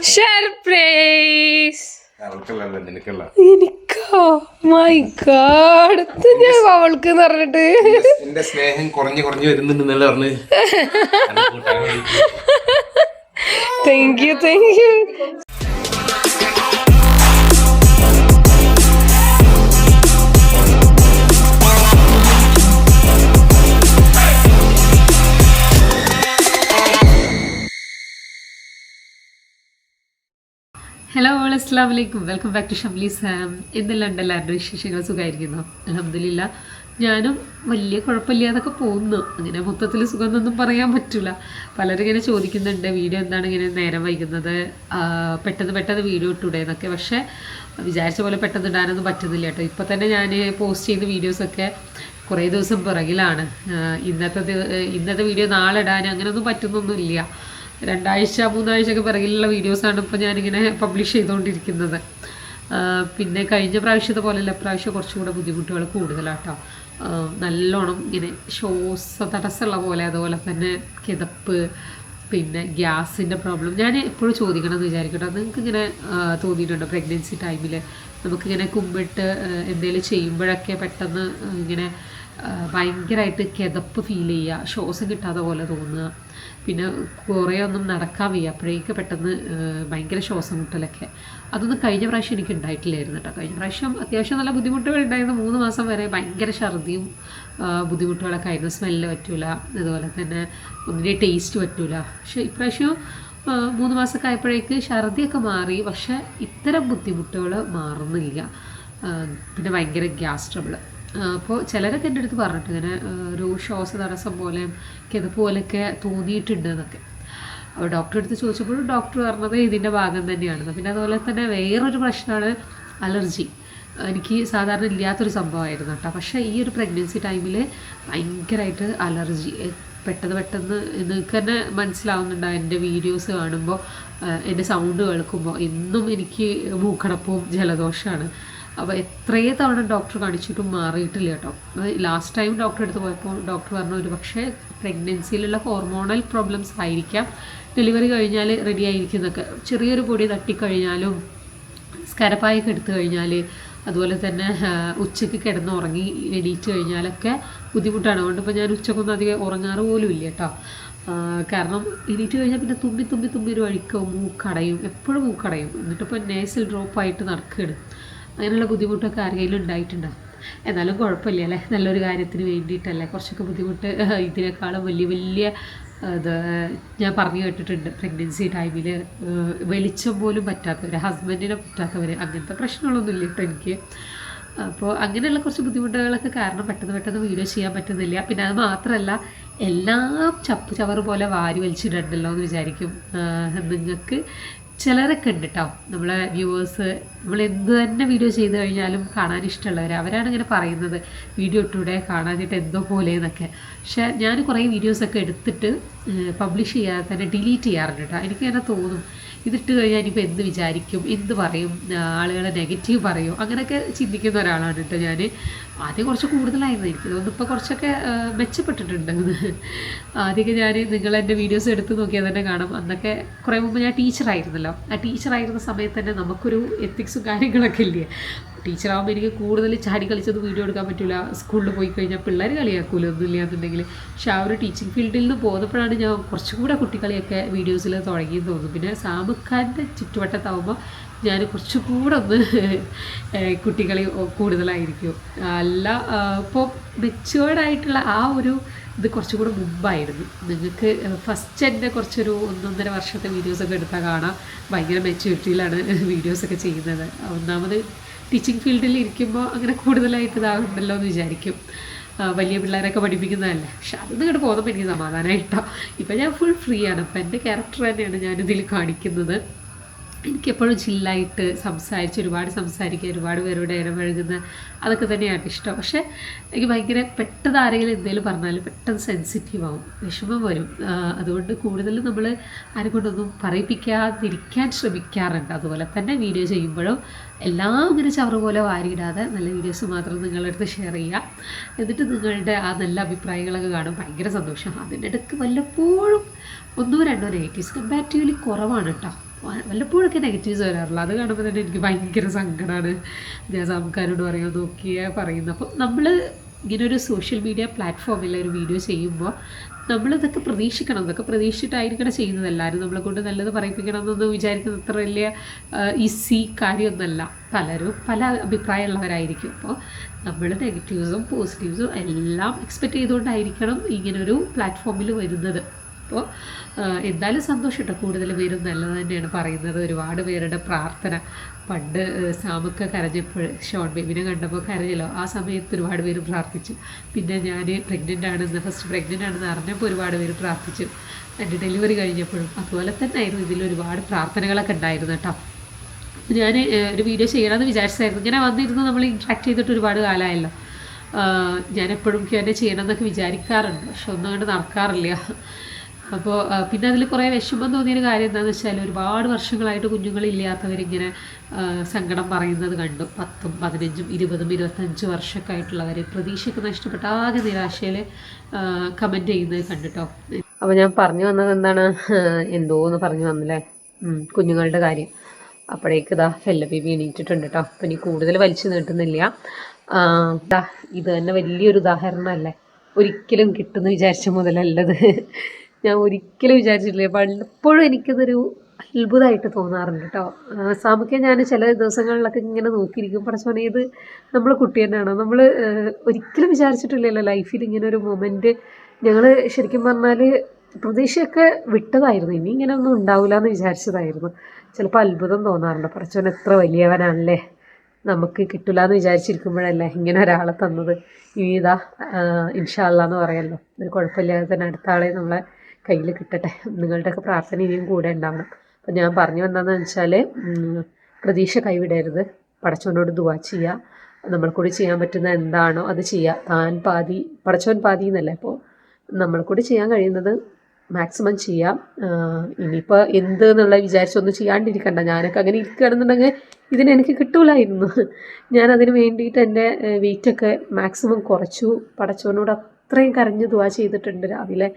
Surprise എനിക്കോ? My God ഞാൻ അവൾക്ക് പറഞ്ഞിട്ട്. എന്റെ സ്നേഹം കുറഞ്ഞു കുറഞ്ഞു വരുന്നുണ്ട് പറഞ്ഞു. Thank you thank you hello all അസ്സാം വലൈക്കും welcome back to Shamli Sam എന്തെല്ലാം ഉണ്ട് എല്ലാവരുടെ വിശേഷങ്ങൾ? സുഖമായിരിക്കുന്നു? അലഹമില്ല ഞാനും വലിയ കുഴപ്പമില്ലാതൊക്കെ പോകുന്നു. അങ്ങനെ മൊത്തത്തിൽ സുഖം എന്നൊന്നും പറയാൻ പറ്റില്ല പലരും ഇങ്ങനെ ചോദിക്കുന്നുണ്ട് വീഡിയോ എന്താണ് ഇങ്ങനെ നേരം വൈകുന്നത്? പെട്ടെന്ന് പെട്ടെന്ന് വീഡിയോ ഇട്ടൂടെ? എന്നൊക്കെ. പക്ഷേ വിചാരിച്ച പോലെ പെട്ടെന്ന് ഇടാനൊന്നും പറ്റുന്നില്ല കേട്ടോ. ഇപ്പോൾ തന്നെ ഞാൻ പോസ്റ്റ് ചെയ്യുന്ന വീഡിയോസൊക്കെ കുറേ ദിവസം പിറകിലാണ്. ഇന്നത്തെ ഇന്നത്തെ വീഡിയോ നാളെ ഇടാൻ അങ്ങനെയൊന്നും പറ്റുന്നൊന്നുമില്ല. രണ്ടാഴ്ച മൂന്നാഴ്ചയൊക്കെ പിറകിലുള്ള വീഡിയോസാണ് ഇപ്പോൾ ഞാനിങ്ങനെ പബ്ലിഷ് ചെയ്തുകൊണ്ടിരിക്കുന്നത് പിന്നെ കഴിഞ്ഞ പ്രാവശ്യത്തെ പോലെയല്ല പ്രാവശ്യം കുറച്ചുകൂടെ ബുദ്ധിമുട്ടുകൾ കൂടുതലാട്ടോ. നല്ലോണം ഇങ്ങനെ ശ്വാസ തടസ്സമുള്ള പോലെ അതുപോലെ തന്നെ കിതപ്പ് പിന്നെ ഗ്യാസിന്റെ പ്രോബ്ലം ഞാൻ എപ്പോഴും ചോദിക്കണം എന്ന് നിങ്ങൾക്ക് ഇങ്ങനെ തോന്നിയിട്ടുണ്ടോ പ്രഗ്നൻസി ടൈമിൽ നമുക്കിങ്ങനെ കുമ്പിട്ട് എന്തെങ്കിലും ചെയ്യുമ്പോഴൊക്കെ പെട്ടെന്ന് ഇങ്ങനെ ഭയങ്കരമായിട്ട് കിതപ്പ് ഫീൽ ചെയ്യുക ശ്വാസം കിട്ടാതെ പോലെ തോന്നുക. പിന്നെ കുറേ ഒന്നും നടക്കാൻ വയ്യ. അപ്പോഴേക്ക് പെട്ടെന്ന് ഭയങ്കര ശ്വാസം മുട്ടലൊക്കെ അതൊന്നും കഴിഞ്ഞ പ്രാവശ്യം എനിക്ക് ഉണ്ടായിട്ടില്ലായിരുന്നു കേട്ടോ കഴിഞ്ഞ പ്രാവശ്യം അത്യാവശ്യം നല്ല ബുദ്ധിമുട്ടുകൾ ഉണ്ടായിരുന്നു. മൂന്ന് മാസം വരെ ഭയങ്കര ഛർദിയും ബുദ്ധിമുട്ടുകളൊക്കെ ആയിരുന്നു. സ്മെല്ല് പറ്റൂല. അതുപോലെ തന്നെ ഒന്നിന്റെ ടേസ്റ്റ് പറ്റൂല. പക്ഷേ ഇപ്രാവശ്യം മൂന്ന് മാസമൊക്കെ ആയപ്പോഴേക്ക് ഛർദിയൊക്കെ മാറി. പക്ഷേ ഇത്തരം ബുദ്ധിമുട്ടുകൾ മാറുന്നില്ല. പിന്നെ ഭയങ്കര ഗ്യാസ് ട്രബിൾ അപ്പോൾ ചിലരൊക്കെ എന്റെ അടുത്ത് പറഞ്ഞിട്ട് ഇങ്ങനെ ഒരു ശ്വാസ തടസ്സം പോലെ കിതപ്പ് പോലെയൊക്കെ തോന്നിയിട്ടുണ്ട് എന്നൊക്കെ. അപ്പോൾ ഡോക്ടറെ അടുത്ത് ചോദിച്ചപ്പോഴും ഡോക്ടർ പറഞ്ഞത് ഇതിന്റെ ഭാഗം തന്നെയാണ്. പിന്നെ അതുപോലെ തന്നെ വേറൊരു പ്രശ്നമാണ് അലർജി. എനിക്ക് സാധാരണ ഇല്ലാത്തൊരു സംഭവമായിരുന്നു കേട്ടോ. പക്ഷേ ഈ ഒരു പ്രഗ്നൻസി ടൈമിൽ ഭയങ്കരമായിട്ട് അലർജി. പെട്ടെന്ന് പെട്ടെന്ന് നിങ്ങൾക്ക് തന്നെ മനസ്സിലാവുന്നുണ്ട് എന്റെ വീഡിയോസ് കാണുമ്പോൾ എന്റെ സൗണ്ട് കേൾക്കുമ്പോൾ എന്നും എനിക്ക് മൂക്കടപ്പവും ജലദോഷമാണ്. അപ്പോൾ എത്രയേ തവണ ഡോക്ടർ കാണിച്ചിട്ടും മാറിയിട്ടില്ല കേട്ടോ. ലാസ്റ്റ് ടൈം ഡോക്ടർ എടുത്ത് പോയപ്പോൾ ഡോക്ടർ പറഞ്ഞു ഒരു പക്ഷേ പ്രഗ്നൻസിയിലുള്ള ഹോർമോണൽ പ്രോബ്ലംസ് ആയിരിക്കാം. ഡെലിവറി കഴിഞ്ഞാൽ റെഡി ആയിരിക്കുന്നൊക്കെ ചെറിയൊരു പൊടി തട്ടിക്കഴിഞ്ഞാലും സ്കരപ്പായൊക്കെ എടുത്തു കഴിഞ്ഞാൽ അതുപോലെ തന്നെ ഉച്ചയ്ക്ക് കിടന്ന് ഉറങ്ങി എണീറ്റ് കഴിഞ്ഞാലൊക്കെ ബുദ്ധിമുട്ടാണ്. അതുകൊണ്ട് ഇപ്പോൾ ഞാൻ ഉച്ചക്കൊന്നും അധികം ഉറങ്ങാറ് പോലും ഇല്ല കേട്ടോ. കാരണം എണീറ്റ് കഴിഞ്ഞാൽ പിന്നെ തുമ്പി തുമ്പി തുമ്പി ഒരു വഴിക്കോ മൂക്കടയും. എപ്പോഴും മൂക്കടയും. എന്നിട്ടിപ്പോൾ നേസിൽ ഡ്രോപ്പായിട്ട് നടക്കുകയാണ് അങ്ങനെയുള്ള ബുദ്ധിമുട്ടൊക്കെ ആരെങ്കിലും ഉണ്ടായിട്ടുണ്ടോ. എന്നാലും കുഴപ്പമില്ല അല്ലേ? നല്ലൊരു കാര്യത്തിന് വേണ്ടിയിട്ടല്ലേ? കുറച്ചൊക്കെ ബുദ്ധിമുട്ട് ഇതിനേക്കാളും വലിയ വലിയ അത് ഞാൻ പറഞ്ഞു കേട്ടിട്ടുണ്ട് പ്രഗ്നൻസി ടൈമിൽ വെളിച്ചം പോലും പറ്റാത്തവർ ഹസ്ബൻഡിനെ പറ്റാത്തവർ അങ്ങനത്തെ പ്രശ്നങ്ങളൊന്നുമില്ല കേട്ടോ എനിക്ക്. അപ്പോൾ അങ്ങനെയുള്ള കുറച്ച് ബുദ്ധിമുട്ടുകളൊക്കെ കാരണം പെട്ടെന്ന് പെട്ടെന്ന് വീഡിയോ ചെയ്യാൻ പറ്റുന്നില്ല. പിന്നെ അത് മാത്രമല്ല എല്ലാം ചപ്പ് ചവറ് പോലെ വാരി വലിച്ചിടണ്ടല്ലോ എന്ന് വിചാരിക്കും നിങ്ങൾക്ക് ചിലരൊക്കെ ഉണ്ട് കേട്ടോ നമ്മളെ വ്യൂവേഴ്സ് നമ്മൾ എന്ത് തന്നെ വീഡിയോ ചെയ്ത് കഴിഞ്ഞാലും കാണാൻ ഇഷ്ടമുള്ളവർ അവരാണ് ഇങ്ങനെ പറയുന്നത് വീഡിയോ ഇട്ടൂടെ? കാണാനായിട്ട് എന്തോ പോലെ എന്നൊക്കെ. പക്ഷേ ഞാൻ കുറേ വീഡിയോസൊക്കെ എടുത്തിട്ട് പബ്ലിഷ് ചെയ്യാതെ തന്നെ ഡിലീറ്റ് ചെയ്യാറുണ്ട് കേട്ടോ എനിക്കങ്ങനെ തോന്നും ഇതിട്ട് കഴിഞ്ഞാൽ ഇനിയിപ്പോൾ എന്ത് വിചാരിക്കും? എന്ത് പറയും? ആളുകളെ നെഗറ്റീവ് പറയും? അങ്ങനെയൊക്കെ ചിന്തിക്കുന്ന ഒരാളാണ് കേട്ടോ ഞാൻ ആദ്യം കുറച്ച് കൂടുതലായിരുന്നു എനിക്ക് തോന്നുന്നു. ഇപ്പോൾ കുറച്ചൊക്കെ മെച്ചപ്പെട്ടിട്ടുണ്ട്. ആദ്യമൊക്കെ ഞാൻ നിങ്ങൾ എന്റെ വീഡിയോസ് എടുത്ത് നോക്കിയാൽ തന്നെ കാണാം. അന്നൊക്കെ കുറേ മുമ്പ് ഞാൻ ടീച്ചറായിരുന്നല്ലോ ആ ടീച്ചറായിരുന്ന സമയത്ത് തന്നെ നമുക്കൊരു എത്തിക്സും കാര്യങ്ങളൊക്കെ ഇല്ലേ? ടീച്ചറാകുമ്പോൾ എനിക്ക് കൂടുതൽ ചാടി കളിച്ചത് വീഡിയോ എടുക്കാൻ പറ്റില്ല സ്കൂളിൽ പോയി കഴിഞ്ഞാൽ പിള്ളേർ കളിയാക്കുമല്ലോ ഒന്നുമില്ല എന്നുണ്ടെങ്കിൽ പക്ഷെ ആ ഒരു ടീച്ചിങ് ഫീൽഡിൽ നിന്ന് പോന്നപ്പോഴാണ് ഞാൻ കുറച്ചും കൂടെ കുട്ടികളിയൊക്കെ വീഡിയോസിൽ തുടങ്ങിയെന്ന് തോന്നുന്നു. പിന്നെ സാമുഖാന്റെ ചുറ്റുവട്ടത്താവുമ്പോൾ ഞാൻ കുറച്ചുകൂടെ ഒന്ന് കുട്ടികൾ കൂടുതലായിരിക്കും. അല്ല ഇപ്പോൾ മെച്ചുവേർഡായിട്ടുള്ള ആ ഒരു ഇത് കുറച്ചും കൂടെ മുമ്പായിരുന്നു. നിങ്ങൾക്ക് ഫസ്റ്റ് എന്റെ കുറച്ചൊരു ഒന്നൊന്നര വർഷത്തെ വീഡിയോസൊക്കെ എടുത്താൽ കാണാം. ഭയങ്കര മെച്യൂരിറ്റിയിലാണ് വീഡിയോസൊക്കെ ചെയ്യുന്നത്. ഒന്നാമത് ടീച്ചിങ് ഫീൽഡിൽ ഇരിക്കുമ്പോൾ അങ്ങനെ കൂടുതലായിട്ട് ഇതാകുന്നുണ്ടല്ലോ എന്ന് വിചാരിക്കും. വലിയ പിള്ളേരൊക്കെ പഠിപ്പിക്കുന്നതല്ലേ? പക്ഷെ അത് ഇങ്ങോട്ട് പോകുന്നപ്പോൾ എനിക്ക് സമാധാനമായിട്ടോ ഇപ്പം ഞാൻ ഫുൾ ഫ്രീ ആണ്. അപ്പം എന്റെ ക്യാരക്ടർ തന്നെയാണ് ഞാനിതിൽ കാണിക്കുന്നത്. എനിക്കെപ്പോഴും ചില്ലായിട്ട് സംസാരിച്ച് ഒരുപാട് സംസാരിക്കുക ഒരുപാട് പേരോട് ഇടപഴകുന്ന അതൊക്കെ തന്നെയാണ് ഇഷ്ടം. പക്ഷേ എനിക്ക് ഭയങ്കര പെട്ടെന്ന് ആരെങ്കിലും എന്തെങ്കിലും പറഞ്ഞാൽ പെട്ടെന്ന് സെൻസിറ്റീവ് ആവും വിഷമം വരും. അതുകൊണ്ട് കൂടുതലും നമ്മൾ ആരെ കൊണ്ടൊന്നും പറയിപ്പിക്കാതിരിക്കാൻ ശ്രമിക്കാറുണ്ട്. അതുപോലെ തന്നെ വീഡിയോ ചെയ്യുമ്പോഴും എല്ലാം ഇങ്ങനെ ചവറ് പോലെ വാരിയിടാതെ നല്ല വീഡിയോസ് മാത്രം നിങ്ങളുടെ അടുത്ത് ഷെയർ ചെയ്യുക. എന്നിട്ട് നിങ്ങളുടെ ആ നല്ല അഭിപ്രായങ്ങളൊക്കെ കാണും. ഭയങ്കര സന്തോഷം. അതിന്റെ ഇടയ്ക്ക് വല്ലപ്പോഴും ഒന്നോ രണ്ടോ നെഗറ്റീവ്സ് കമ്പാരിറ്റീവ്ലി കുറവാണ് കേട്ടോ വല്ലപ്പോഴൊക്കെ നെഗറ്റീവ്സ് വരാറുള്ളൂ. അത് കാണുമ്പോൾ തന്നെ എനിക്ക് ഭയങ്കര സങ്കടമാണ് ഞാൻ സാമക്കാരോട് പറയാൻ നോക്കിയാൽ പറയുന്നത് അപ്പോൾ നമ്മൾ ഇങ്ങനെ ഒരു സോഷ്യൽ മീഡിയ പ്ലാറ്റ്ഫോമിൽ ഒരു വീഡിയോ ചെയ്യുമ്പോൾ നമ്മളിതൊക്കെ പ്രതീക്ഷിക്കണം. ഇതൊക്കെ പ്രതീക്ഷിച്ചിട്ടായിരിക്കണം ചെയ്യുന്നത്. എല്ലാവരും നമ്മളെ കൊണ്ട് നല്ലത് പറയിപ്പിക്കണം എന്നൊന്നും വിചാരിക്കുന്നത് അത്ര വലിയ ഈസി കാര്യമൊന്നുമല്ല പലരും പല അഭിപ്രായമുള്ളവരായിരിക്കും. അപ്പോൾ നമ്മൾ നെഗറ്റീവ്സും പോസിറ്റീവ്സും എല്ലാം എക്സ്പെക്റ്റ് ചെയ്തുകൊണ്ടായിരിക്കണം ഇങ്ങനൊരു പ്ലാറ്റ്ഫോമിൽ വരുന്നത്. അപ്പോൾ എന്തായാലും സന്തോഷം കേട്ടോ കൂടുതൽ പേരും നല്ലത് തന്നെയാണ് പറയുന്നത്. ഒരുപാട് പേരുടെ പ്രാർത്ഥന. പണ്ട് സാമൊക്കെ കരഞ്ഞപ്പോൾ ഷോൺ ബേബിനെ കണ്ടപ്പോൾ കരഞ്ഞല്ലോ. ആ സമയത്ത് ഒരുപാട് പേര് പ്രാർത്ഥിച്ചു. പിന്നെ ഞാൻ പ്രഗ്നന്റ് ആണെന്ന് ഫസ്റ്റ് പ്രഗ്നന്റ് ആണെന്ന് അറിഞ്ഞപ്പോൾ ഒരുപാട് പേര് പ്രാർത്ഥിച്ചു. എന്റെ ഡെലിവറി കഴിഞ്ഞപ്പോഴും അതുപോലെ തന്നെ ആയിരുന്നു. ഇതിൽ ഒരുപാട് പ്രാർത്ഥനകളൊക്കെ ഉണ്ടായിരുന്നു കേട്ടോ. ഞാൻ ഒരു വീഡിയോ ചെയ്യണമെന്ന് വിചാരിച്ചായിരുന്നു. ഇങ്ങനെ വന്നിരുന്ന് നമ്മൾ ഇൻട്രാക്ട് ചെയ്തിട്ട് ഒരുപാട് കാലമായല്ലോ. ഞാൻ എപ്പോഴും തന്നെ ചെയ്യണം എന്നൊക്കെ വിചാരിക്കാറുണ്ട്. പക്ഷെ ഒന്നും അങ്ങോട്ട് നടക്കാറില്ല. അപ്പോൾ പിന്നെ അതിൽ കുറേ വിഷമം തോന്നിയൊരു കാര്യം എന്താണെന്ന് വെച്ചാൽ ഒരുപാട് വർഷങ്ങളായിട്ട് കുഞ്ഞുങ്ങളില്ലാത്തവരിങ്ങനെ സങ്കടം പറയുന്നത് കണ്ടു. പത്തും പതിനഞ്ചും ഇരുപതും ഇരുപത്തഞ്ചും വർഷമൊക്കെ ആയിട്ടുള്ളവർ പ്രതീക്ഷയൊക്കെ നഷ്ടപ്പെട്ട ആകെ നിരാശയിൽ കമന്റ് ചെയ്യുന്നത് കണ്ടിട്ടോ. അപ്പോൾ ഞാൻ പറഞ്ഞു വന്നത് എന്താണ്? എന്തോ എന്ന് പറഞ്ഞു വന്നല്ലേ? കുഞ്ഞുങ്ങളുടെ കാര്യം. അപ്പോഴേക്ക് ഇതാ ഫെല്ല ബി എണീറ്റിട്ടുണ്ട് കേട്ടോ അപ്പം ഇനി കൂടുതൽ വലിച്ചു നീട്ടുന്നില്ല. ഇത് തന്നെ വലിയൊരു ഉദാഹരണമല്ലേ? ഒരിക്കലും കിട്ടുമെന്ന് വിചാരിച്ച മുതലല്ലത്. ഞാൻ ഒരിക്കലും വിചാരിച്ചിട്ടില്ല. പലപ്പോഴും എനിക്കതൊരു അത്ഭുതമായിട്ട് തോന്നാറുണ്ട് കേട്ടോ. സാമൊക്കെ ഞാൻ ചില ദിവസങ്ങളിലൊക്കെ ഇങ്ങനെ നോക്കിയിരിക്കും. പടച്ചോനെ ഇത് നമ്മൾ കുട്ടി തന്നെയാണോ. നമ്മൾ ഒരിക്കലും വിചാരിച്ചിട്ടില്ലല്ലോ ലൈഫിൽ ഇങ്ങനെ ഒരു മൊമെന്റ്. ഞങ്ങൾ ശരിക്കും പറഞ്ഞാൽ പ്രതീക്ഷയൊക്കെ വിട്ടതായിരുന്നു. ഇനി ഇങ്ങനെ ഒന്നും ഉണ്ടാവില്ല എന്ന് വിചാരിച്ചതായിരുന്നു. ചിലപ്പോൾ അത്ഭുതം തോന്നാറുണ്ട്. പടച്ചോൻ എത്ര വലിയവനാണല്ലേ? നമുക്ക് കിട്ടില്ല എന്ന് വിചാരിച്ചിരിക്കുമ്പോഴല്ലേ ഇങ്ങനെ ഒരാളെ തന്നത്. ഇനി ഇതാ ഇൻഷാല്ല എന്ന് പറയല്ലോ. ഒരു കുഴപ്പമില്ലാതെ തന്നെ അടുത്ത ആളെ നമ്മളെ കയ്യിൽ കിട്ടട്ടെ. നിങ്ങളുടെയൊക്കെ പ്രാർത്ഥന ഇനിയും കൂടെ ഉണ്ടാവണം. അപ്പം ഞാൻ പറഞ്ഞു വന്നതെന്ന് വെച്ചാൽ പ്രതീക്ഷ കൈവിടരുത്. പടച്ചവനോട് ദുവാ ചെയ്യുക നമ്മൾ കൂടി ചെയ്യാൻ പറ്റുന്ന എന്താണോ അത് ചെയ്യുക താൻ പാതി പടച്ചോൻ പാതി എന്നല്ലേ അപ്പോൾ നമ്മൾ കൂടി ചെയ്യാൻ കഴിയുന്നത് മാക്സിമം ചെയ്യാം. ഇനിയിപ്പോൾ എന്ത് എന്നുള്ള വിചാരിച്ചൊന്നും ചെയ്യാണ്ടിരിക്കണ്ട. ഞാനൊക്കെ അങ്ങനെ ഇരിക്കുകയാണെന്നുണ്ടെങ്കിൽ ഇതിന് എനിക്ക് കിട്ടൂലായിരുന്നു. ഞാൻ അതിന് വേണ്ടിയിട്ട് എന്റെ വെയിറ്റൊക്കെ മാക്സിമം കുറച്ചു. പടച്ചോനോട് അത്രയും കരഞ്ഞു ദുവാ ചെയ്തിട്ടുണ്ട്. രാവിലെ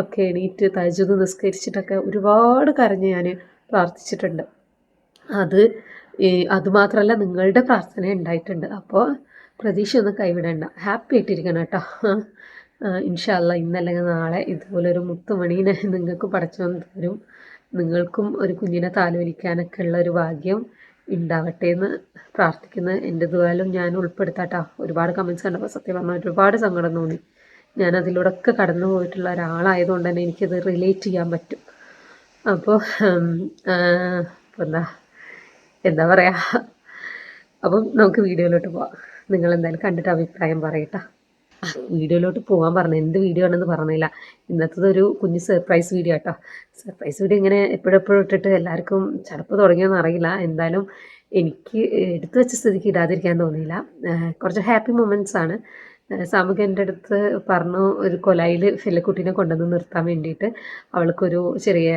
ഒക്കെ എണീറ്റ് തജുത് നിസ്കരിച്ചിട്ടൊക്കെ ഒരുപാട് കരഞ്ഞ് ഞാൻ പ്രാർത്ഥിച്ചിട്ടുണ്ട്. അത് അതുമാത്രമല്ല നിങ്ങളുടെ പ്രാർത്ഥന ഉണ്ടായിട്ടുണ്ട്. അപ്പോൾ പ്രതീക്ഷ ഒന്നും കൈവിടണ്ട. ഹാപ്പി ആയിട്ടിരിക്കണം കേട്ടോ. ഇൻഷാല്ല ഇന്നല്ലെങ്കിൽ നാളെ ഇതുപോലൊരു മുത്തുമണീനെ നിങ്ങൾക്ക് പഠിച്ചു തരും. നിങ്ങൾക്കും ഒരു കുഞ്ഞിനെ താലോലിക്കാനൊക്കെ ഉള്ള ഒരു ഭാഗ്യം ഉണ്ടാവട്ടെ എന്ന് പ്രാർത്ഥിക്കുന്ന. എന്റെ ദുവാലും ഞാൻ ഉൾപ്പെടുത്താട്ടോ ഒരുപാട് കമൻസ് കണ്ടപ്പോൾ സത്യം പറഞ്ഞാൽ ഒരുപാട് സങ്കടം തോന്നി. ഞാൻ അതിലൂടെ ഒക്കെ കടന്നു പോയിട്ടുള്ള ഒരാളായതുകൊണ്ട് തന്നെ എനിക്കത് റിലേറ്റ് ചെയ്യാൻ പറ്റും. അപ്പോൾ എന്താ എന്താ പറയുക അപ്പം നമുക്ക് വീഡിയോയിലോട്ട് പോവാം. നിങ്ങൾ എന്തായാലും കണ്ടിട്ട് അഭിപ്രായം പറയട്ടാ. വീഡിയോയിലോട്ട് പോകാൻ പറഞ്ഞു എന്ത് വീഡിയോ ആണെന്ന് പറഞ്ഞില്ല. ഇന്നത്തത് ഒരു കുഞ്ഞ് സർപ്രൈസ് വീഡിയോ കേട്ടോ സർപ്രൈസ് വീഡിയോ ഇങ്ങനെ എപ്പോഴെപ്പോഴും ഇട്ടിട്ട് എല്ലാവർക്കും ചടപ്പ് തുടങ്ങിയെന്ന് അറിയില്ല. എന്തായാലും എനിക്ക് എടുത്തു വെച്ച സ്ഥിതിക്ക് ഇടാതിരിക്കാൻ തോന്നിയില്ല. കുറച്ച് ഹാപ്പി മൊമെന്റ്സ് ആണ്. സാമുക എന്റെ അടുത്ത് പറഞ്ഞു ഒരു കൊലായിൽ ഫെല്ലക്കുട്ടീനെ കൊണ്ടുവന്ന് നിർത്താൻ വേണ്ടിയിട്ട് അവൾക്കൊരു ചെറിയ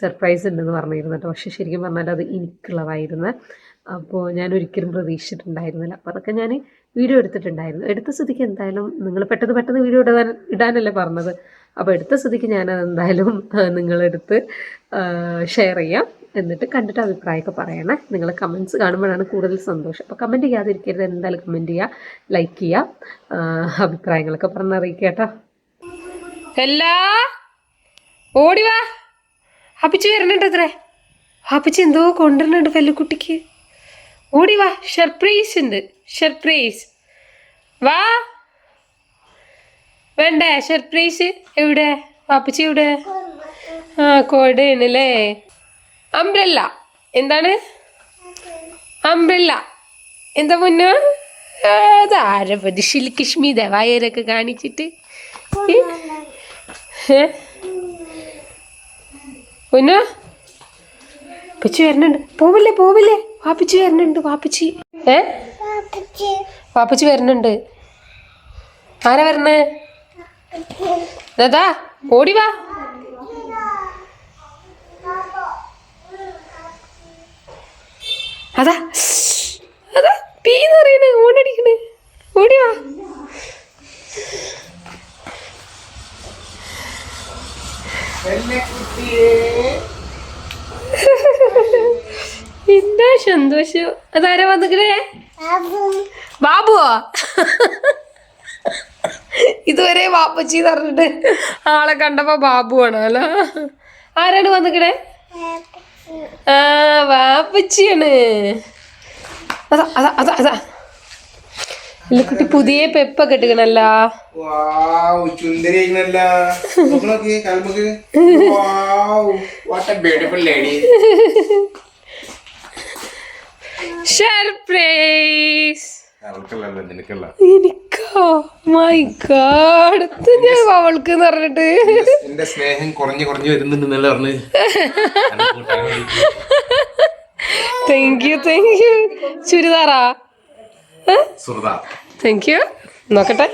സർപ്രൈസ് ഉണ്ടെന്ന് പറഞ്ഞിരുന്നു കേട്ടോ. പക്ഷെ ശരിക്കും പറഞ്ഞാൽ അത് എനിക്കുള്ളതായിരുന്നു. അപ്പോൾ ഞാൻ ഒരിക്കലും പ്രതീക്ഷിച്ചിട്ടുണ്ടായിരുന്നില്ല. അപ്പോൾ അതൊക്കെ ഞാൻ വീഡിയോ എടുത്തിട്ടുണ്ടായിരുന്നു. എടുത്ത സ്ഥിതിക്ക് എന്തായാലും നിങ്ങൾ പെട്ടെന്ന് പെട്ടെന്ന് വീഡിയോ ഇടാൻ ഇടാനല്ലേ പറഞ്ഞത്. അപ്പോൾ എടുത്ത സ്ഥിതിക്ക് ഞാനത് എന്തായാലും നിങ്ങളെടുത്ത് ഷെയർ ചെയ്യാം. എന്നിട്ട് കണ്ടിട്ട് അഭിപ്രായമൊക്കെ പറയണേ. നിങ്ങൾ കമൻസ് കാണുമ്പോഴാണ് കൂടുതൽ സന്തോഷം. അപ്പോൾ കമന്റ് ചെയ്യാതിരിക്കരുത്. എന്തായാലും കമന്റ് ചെയ്യുക ലൈക്ക് ചെയ്യുക അഭിപ്രായങ്ങളൊക്കെ പറഞ്ഞറിയിക്കുക കേട്ടോ. എല്ലാ ഓടി വാ. അപ്പിച്ച് വരണുണ്ട് അത്രേ. അപ്പിച്ച് എന്തോ കൊണ്ടുവരണുണ്ട് വെല്ലുക്കുട്ടിക്ക് ഓടി വാ. സർപ്രൈസ് ഉണ്ട്. സർപ്രൈസ് വാ. വേണ്ടേ? സർപ്രൈസ് എവിടെ? അപ്പിച്ച് എവിടെ? ആ കോടയാണ് അല്ലേ? അംബ്രല്ല എന്താണ്? അംബ്രല്ല എന്താ മുന്നോ അതാരപ്പത് കിഷ്മി ദവായരൊക്കെ കാണിച്ചിട്ട്. പിച്ചു പച്ചി വരണുണ്ട് പോവില്ലേ പോവില്ലേ? വാപ്പിച്ചു വരണുണ്ട് വാപ്പിച്ചി. ഏ? വാപ്പിച്ചു. വരണുണ്ട് ആരാ വരണേ ദാ ഓടി വാ. അതാ. അതാ പീന്ന് അറിയണേ ഓടിക്കണേ ഓടി വാ. എന്താ സന്തോഷം? അതാരാ വന്നിക്കണേ? ബാബുവാ? ഇതുവരെ ബാപ്പച്ചി പറഞ്ഞിട്ട് ആളെ കണ്ടപ്പോ ബാബുവാണ് അല്ല? ആരാണ് വന്നിക്കണേ? ആ വാപ്പച്ചിയാണ് അതാ അതാ അതാ അതാ. കുട്ടി പുതിയ പെപ്പൊക്കെ ഇട്ടുകണല്ലോ സർപ്രൈസ് അവൾക്കല്ലല്ലോ നിനക്കല്ല. എനിക്കോ മൈ ഗാഡ് ഞാൻ അവൾക്ക് പറഞ്ഞിട്ട്. എന്റെ സ്നേഹം കുറഞ്ഞു കുറഞ്ഞു വരുന്നുണ്ടെന്നല്ല പറഞ്ഞ്. താങ്ക് യു താങ്ക് യു ചുരിദാറാ? താങ്ക് യു നോക്കട്ടെ.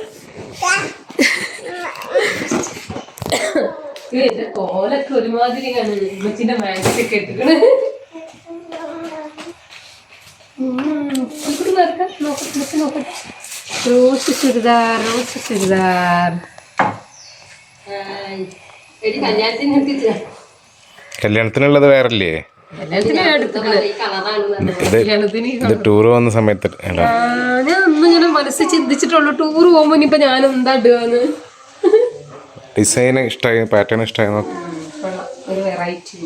കോലൊക്കെ ഒരുമാതിരിയാണ് ഉമ്മച്ചിന്റെ മാക്സൊക്കെ ഇട്ടിക്കണ് നോക്കട്ടെ റോസ് ചുരിദാർ റോസ് ചുരിദാർ. എടി കല്യാണത്തിന് എടുത്തിട്ട് കല്യാണത്തിനുള്ളത് വേറല്ലേ? ഇത് ടൂർ വന്ന സമയത്ത് ഞാൻ ഒന്നിങ്ങനെ മനസ്സിൽ ചിന്തിച്ചിട്ടുള്ളൂ ടൂർ പോകുമ്പോ ഇനിയിപ്പൊ ഞാൻ എന്താ ഇടുകയെന്ന് ഡിസൈൻ ഇഷ്ടമായി പാറ്റേൺ ഇഷ്ടമായി നോക്കാം. ഒരു വെറൈറ്റി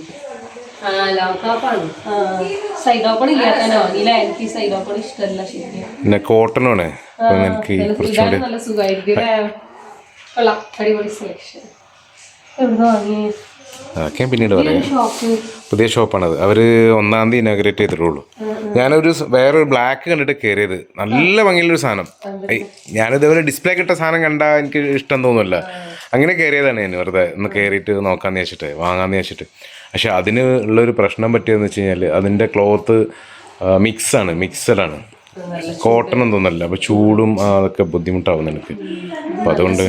പിന്നെ കോട്ടൺ അപ്പൊ എനിക്ക് അതൊക്കെ പിന്നീട് പറയാം. പുതിയ ഷോപ്പാണത്. അവർ ഒന്നാം തീയതി ഇനോഗ്രേറ്റ് ചെയ്തിട്ടുള്ളൂ. ഞാനൊരു വേറെ വേറൊരു ബ്ലാക്ക് കണ്ടിട്ട് കയറിയത് നല്ല ഭംഗിയുള്ള ഒരു സാധനം. ഞാനിതേപോലെ ഡിസ്പ്ലേ കിട്ട സാധനം കണ്ടാൽ എനിക്ക് ഇഷ്ടം തോന്നുന്നില്ല അങ്ങനെ കയറിയതാണ് ഞാൻ വെറുതെ. ഒന്ന് കയറിയിട്ട് നോക്കാന്ന് വെച്ചിട്ട് വാങ്ങാന്ന് വെച്ചിട്ട് പക്ഷെ അതിന് ഉള്ളൊരു പ്രശ്നം പറ്റിയതെന്ന് വെച്ച് കഴിഞ്ഞാൽ അതിന്റെ ക്ലോത്ത് മിക്സാണ് മിക്സഡാണ് കോട്ടൺ ഒന്നും തോന്നല്ല അപ്പോൾ ചൂടും അതൊക്കെ ബുദ്ധിമുട്ടാവും എനിക്ക് അപ്പോൾ അതുകൊണ്ട്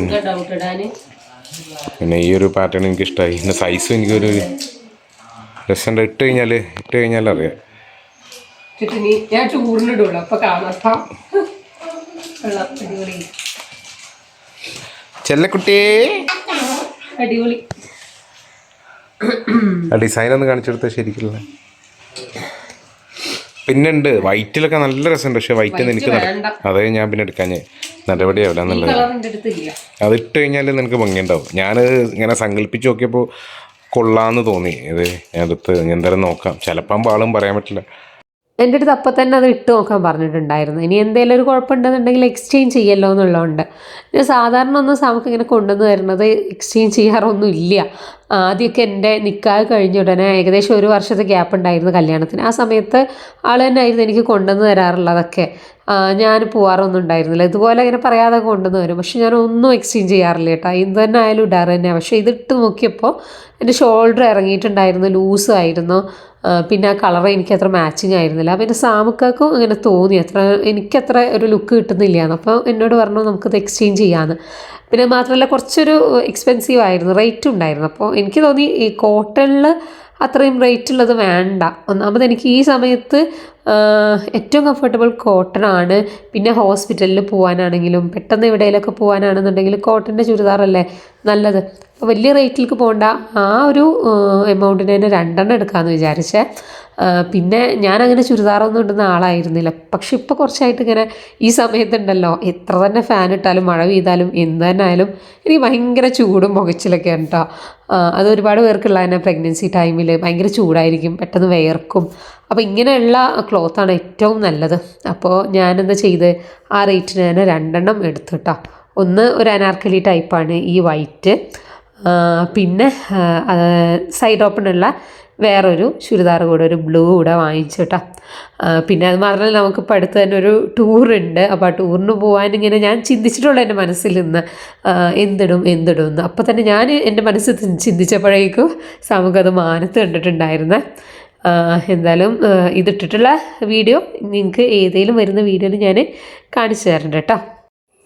പിന്നെ ഈ ഒരു പാറ്റേൺ എനിക്ക് ഇഷ്ടമായി പിന്നെ സൈസും എനിക്കൊരു രസം ഇട്ട് കഴിഞ്ഞാൽ ഇട്ട് കഴിഞ്ഞാൽ അറിയാം. ചെല്ലക്കുട്ടിയേ അപ്പൊ അടിപൊളി. ആ ഡിസൈൻ ഒന്ന് കാണിച്ചെടുത്ത ശരിക്കില്ല? പിന്നെ ഉണ്ട് വൈറ്റിലൊക്കെ നല്ല രസമുണ്ട് പക്ഷെ വൈറ്റ് എനിക്ക്. അതേ ഞാൻ പിന്നെ എടുക്കാഞ്ഞ്. നടപടിയാവില്ല എന്നുള്ളത് കളർ എന്റെ അടുത്തില്ല അത് ഇട്ട് കഴിഞ്ഞാൽ നിനക്ക് ഭംഗിയുണ്ടാവും. ഞാൻ ഇങ്ങനെ സങ്കല്പിച്ച് നോക്കിയപ്പോൾ കൊള്ളാന്ന് തോന്നി. ഇത് ഞാൻ എടുത്ത് ഞാൻ എന്തായാലും നോക്കാം. ചിലപ്പം ആളും പറയാൻ പറ്റില്ല. എന്റെ അടുത്ത് അപ്പം തന്നെ അത് ഇട്ട് നോക്കാൻ പറഞ്ഞിട്ടുണ്ടായിരുന്നു. ഇനി എന്തെങ്കിലും ഒരു കുഴപ്പമുണ്ടെന്നുണ്ടെങ്കിൽ എക്സ്ചേഞ്ച് ചെയ്യല്ലോ എന്നുള്ളതുകൊണ്ട്. ഞാൻ സാധാരണ ഒന്നും സാമക്ക് ഇങ്ങനെ കൊണ്ടുവന്ന് തരുന്നത് എക്സ്ചേഞ്ച് ചെയ്യാറൊന്നും ഇല്ല. ആദ്യമൊക്കെ എന്റെ നിക്കാഹ് കഴിഞ്ഞ ഉടനെ ഏകദേശം ഒരു വർഷത്തെ ഗ്യാപ്പ് ഉണ്ടായിരുന്നു കല്യാണത്തിന്. ആ സമയത്ത് ആൾ തന്നെ ആയിരുന്നു എനിക്ക് കൊണ്ടുവന്ന് തരാറുള്ളതൊക്കെ. ഞാൻ പോവാറൊന്നും ഉണ്ടായിരുന്നില്ല. ഇതുപോലെ ഇങ്ങനെ പറയാതെ കൊണ്ടുവന്ന് വരും പക്ഷെ ഞാൻ ഒന്നും എക്സ്ചേഞ്ച് ചെയ്യാറില്ല കേട്ടോ. ഇത് തന്നെ ആയാലും ഇടാറ് തന്നെയാണ് പക്ഷേ ഇതിട്ട് നോക്കിയപ്പോൾ എന്റെ ഷോൾഡർ ഇറങ്ങിയിട്ടുണ്ടായിരുന്നു ലൂസും ആയിരുന്നു. പിന്നെ ആ കളർ എനിക്ക് അത്ര മാച്ചിങ് ആയിരുന്നില്ല. പിന്നെ സാമുക്കാക്കും അങ്ങനെ തോന്നി. അത്ര എനിക്കത്ര ഒരു ലുക്ക് കിട്ടുന്നില്ല എന്ന് അപ്പോൾ എന്നോട് പറഞ്ഞു നമുക്കത് എക്സ്ചേഞ്ച് ചെയ്യാമെന്ന് പിന്നെ മാത്രമല്ല കുറച്ചൊരു എക്സ്പെൻസീവ് ആയിരുന്നു. റേറ്റ് ഉണ്ടായിരുന്നു. അപ്പോൾ എനിക്ക് തോന്നി ഈ കോട്ടണിൽ അത്രയും റേറ്റ് ഉള്ളത് വേണ്ട. ഒന്നാമത് എനിക്ക് ഈ സമയത്ത് ഏറ്റവും കംഫർട്ടബിൾ കോട്ടൺ ആണ്. പിന്നെ ഹോസ്പിറ്റലിൽ പോകാനാണെങ്കിലും പെട്ടെന്ന് എവിടെയെങ്കിലുമൊക്കെ പോകാനാണെന്നുണ്ടെങ്കിൽ കോട്ടന്റെ ചുരിദാറല്ലേ നല്ലത്. അപ്പോൾ വലിയ റേറ്റിലേക്ക് പോകണ്ട ആ ഒരു എമൗണ്ടിന് തന്നെ രണ്ടെണ്ണം എടുക്കാമെന്ന് വിചാരിച്ചേ. പിന്നെ ഞാനങ്ങനെ ചുരിദാറൊന്നും ഇടുന്ന ആളായിരുന്നില്ല. പക്ഷെ ഇപ്പോൾ കുറച്ചായിട്ട് ഇങ്ങനെ ഈ സമയത്തുണ്ടല്ലോ. എത്ര തന്നെ ഫാൻ ഇട്ടാലും മഴ പെയ്താലും എന്ത് തന്നെ ആയാലും എനിക്ക് ഭയങ്കര ചൂടും പുകച്ചിലൊക്കെയാണ് കേട്ടോ അത് ഒരുപാട് പേർക്കുള്ള തന്നെ പ്രഗ്നൻസി ടൈമിൽ ഭയങ്കര ചൂടായിരിക്കും പെട്ടെന്ന് വിയർക്കും. അപ്പോൾ ഇങ്ങനെയുള്ള ക്ലോത്താണ് ഏറ്റവും നല്ലത്. അപ്പോൾ ഞാനെന്താ ചെയ്ത്? ആ റേറ്റിന് തന്നെ രണ്ടെണ്ണം എടുത്തു കേട്ടോ ഒന്ന് ഒരു അനാർക്കലി ടൈപ്പാണ് ഈ വൈറ്റ് പിന്നെ സൈഡ് ഓപ്പൺ ഉള്ള വേറൊരു ചുരിദാർ കൂടെ ഒരു ബ്ലൂ കൂടെ വാങ്ങിച്ചു കേട്ടോ. പിന്നെ അത് മാത്രമല്ല നമുക്കിപ്പോൾ അടുത്ത് തന്നെ ഒരു ടൂറുണ്ട് അപ്പോൾ ആ ടൂറിന് പോകാൻ ഇങ്ങനെ ഞാൻ ചിന്തിച്ചിട്ടുള്ള എന്റെ മനസ്സിൽ നിന്ന് എന്തിടും എന്തിടും എന്ന്. അപ്പോൾ തന്നെ ഞാൻ എന്റെ മനസ്സിൽ ചിന്തിച്ചപ്പോഴേക്കും സമൂഹം അത് മാനത്ത് കണ്ടിട്ടുണ്ടായിരുന്നേ. എന്തായാലും ഇതിട്ടിട്ടുള്ള വീഡിയോ നിങ്ങൾക്ക് ഏതെങ്കിലും വരുന്ന വീഡിയോയിൽ ഞാൻ കാണിച്ചു തരണ്ട കേട്ടോ.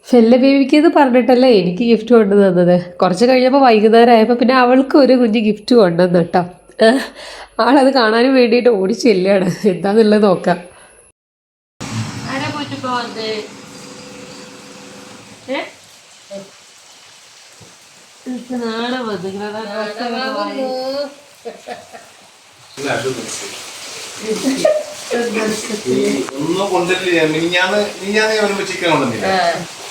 ഫെല്ല ബേബിക്ക് എന്ന് പറഞ്ഞിട്ടല്ലേ എനിക്ക് ഗിഫ്റ്റ് കൊണ്ടു തന്നത് കുറച്ച് കഴിഞ്ഞപ്പോൾ വൈകുന്നേരം ആയപ്പോൾ പിന്നെ അവൾക്ക് ഒരു കുഞ്ഞ് ഗിഫ്റ്റ് കൊണ്ടുവന്നു കേട്ടോ. ആളത് കാണാനും വേണ്ടിയിട്ട് ഓടിച്ചില്ലാണ്. എന്താന്നുള്ളത് നോക്കാം. നാളെ ഒന്നും കൊണ്ടില്ല മിനിഞ്ഞാന്ന് മിനിഞ്ഞാന്ന് ഞാൻ ഒരുമിച്ച് ചിക്കൻ കൊണ്ടുവന്നില്ല.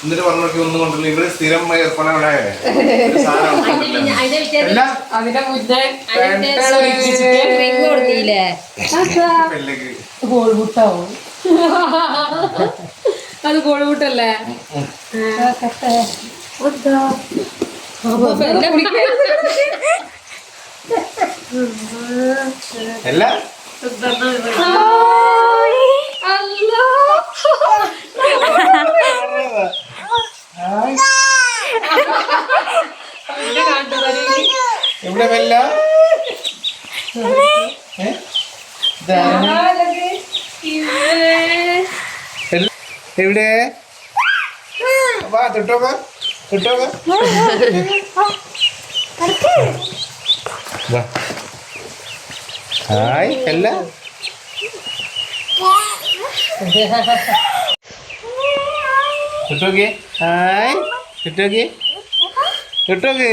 എന്നിട്ട് പറഞ്ഞു ഒന്നും കൊണ്ടില്ല ഇവർ സ്ഥിരം. കോഴിമുട്ടാവും അത്. കോഴിമുട്ടല്ലേ അല്ല. എവിടെ വെല്ല എവിടെ? വാ തൊട്ടോക്ക തൊട്ടോക്ക. വാ. ഹായ് അല്ല കിട്ടോക്കെ ഹായ് കിട്ടോക്കെ തൊട്ടോക്കെ.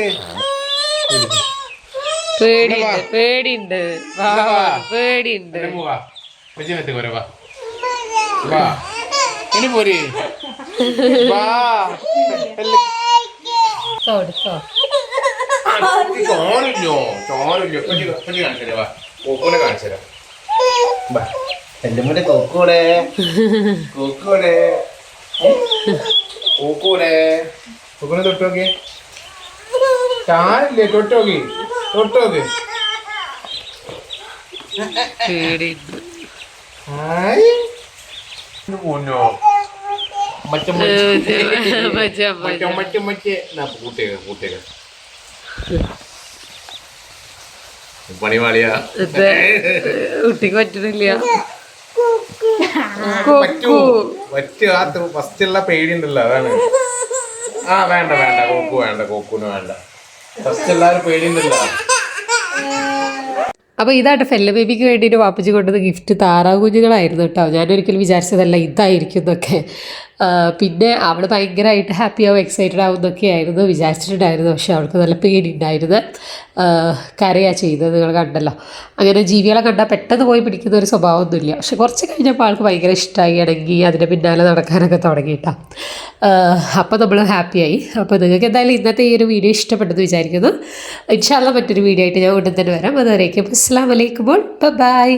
പേടിയുണ്ട് പോരെ വാ വാ. ഇനി പോരി. വാ. കൊടുത്തോ ചോറില്ലോ. ചോറില്ലോ. കൊച്ചി കൊച്ചി കാണിച്ചു വാ. കോക്കൂനെ കാണിച്ചു തരാം. വാ. എന്റെ മുന്നേ കോക്കൂടെ. കോക്കൂടെ. കോക്കൂടെ. കോക്കൂനെ തൊട്ടോക്കെ ചാരില്ലേ തൊട്ടോക്കി കൂട്ടേക്ക പണിവാളിയാ കുട്ടിക്ക് പറ്റുന്നില്ല ഫസ്റ്റ് ഉള്ള പേടി ഉണ്ടല്ലോ അതാണ്. ആ വേണ്ട വേണ്ട. കോക്കു വേണ്ട കോക്കൂന് വേണ്ട. ഫസ്റ്റ് എല്ലാവരും അപ്പോൾ ഫെല്ല ബേബിക്ക് വേണ്ടിയിട്ട് വാപ്പച്ചി കൊണ്ടത് ഗിഫ്റ്റ് താറാവ് കുഞ്ഞുങ്ങളായിരുന്നു കേട്ടോ. ഞാനൊരിക്കലും വിചാരിച്ചതല്ല ഇതായിരിക്കും എന്നൊക്കെ. പിന്നെ അവൾ ഭയങ്കരമായിട്ട് ഹാപ്പി ആവും എക്സൈറ്റഡ് ആവും എന്നൊക്കെ ആയിരുന്നു വിചാരിച്ചിട്ടുണ്ടായിരുന്നു. പക്ഷെ അവൾക്ക് നല്ല പേടി ഉണ്ടായിരുന്നു കരയാ ചെയ്തത് നിങ്ങൾ കണ്ടല്ലോ. അങ്ങനെ ജീവികളെ കണ്ടാൽ പെട്ടെന്ന് പോയി പിടിക്കുന്ന ഒരു സ്വഭാവമൊന്നുമില്ല. പക്ഷെ കുറച്ച് കഴിഞ്ഞപ്പോൾ ആൾക്ക് ഭയങ്കര ഇഷ്ടമായി ഇണങ്ങി അതിന്റെ പിന്നാലെ നടക്കാനൊക്കെ തുടങ്ങിയിട്ടാണ് അപ്പോൾ നമ്മൾ ഹാപ്പിയായി അപ്പോൾ നിങ്ങൾക്ക് എന്തായാലും ഇന്നത്തെ ഈ ഒരു വീഡിയോ ഇഷ്ടപ്പെട്ടെന്ന് വിചാരിക്കുന്നു. ഇൻഷാല്ല മറ്റൊരു വീഡിയോ ആയിട്ട് ഞാൻ ഉടൻ തന്നെ വരാം. അതുവരേക്കും അസ്സാം വലൈക്കുമ്പോൾ ബൈ.